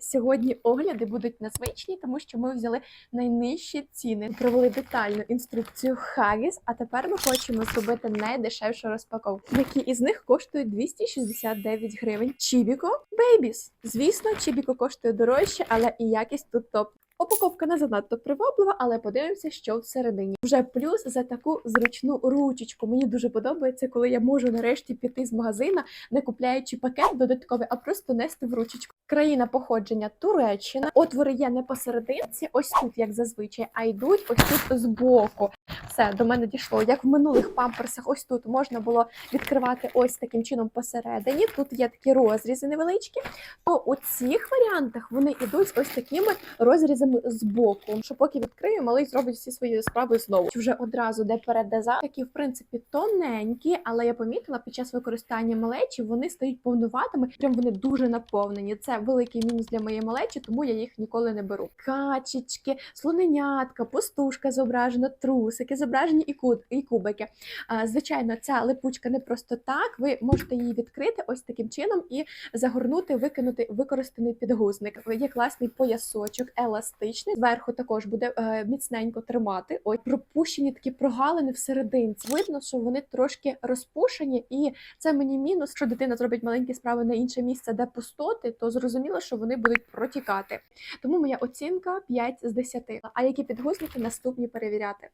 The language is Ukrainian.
Сьогодні огляди будуть незвичні, тому що ми взяли найнижчі ціни, провели детальну інструкцію Хагіс, а тепер ми хочемо зробити найдешевшу розпаковку. Які із них коштують 269 гривень. Чібіко Бейбіс. Звісно, Чібіко коштує дорожче, але і якість тут топ. Упаковка не занадто приваблива, але подивимося, що всередині. Вже плюс за таку зручну ручечку. Мені дуже подобається, коли я можу нарешті піти з магазина, не купляючи пакет додатковий, а просто нести в ручечку. Країна походження Туреччина. Отвори є не посерединці, ось тут, як зазвичай, а йдуть ось тут збоку. Все до мене дійшло. Як в минулих памперсах, ось тут можна було відкривати ось таким чином посередині. Тут є такі розрізи невеличкі. То у цих варіантах вони йдуть ось такими розрізами збоку. Що поки відкрию, малий зробить всі свої справи знову. Вже одразу де передаза, такі в принципі тоненькі, але я помітила під час використання малечі вони стають повнуватими. Прям вони дуже наповнені. Це великий мінус для моєї малечі, тому я їх ніколи не беру. Качечки, слоненятка, пустушка зображена, трусики, зображені і кут і кубики. Звичайно, ця липучка не просто так. Ви можете її відкрити ось таким чином і загорнути, викинути використаний підгузник. Є класний поясочок, еластичний. Зверху також буде е, міцненько тримати. Ось пропущені такі прогалини всерединці. Видно, що вони трошки розпушені, і це мені мінус. Що дитина зробить маленькі справи на інше місце, де пустоти, то зрозуміло, що вони будуть протікати. Тому моя оцінка 5 з 10. А які підгузники наступні перевіряти?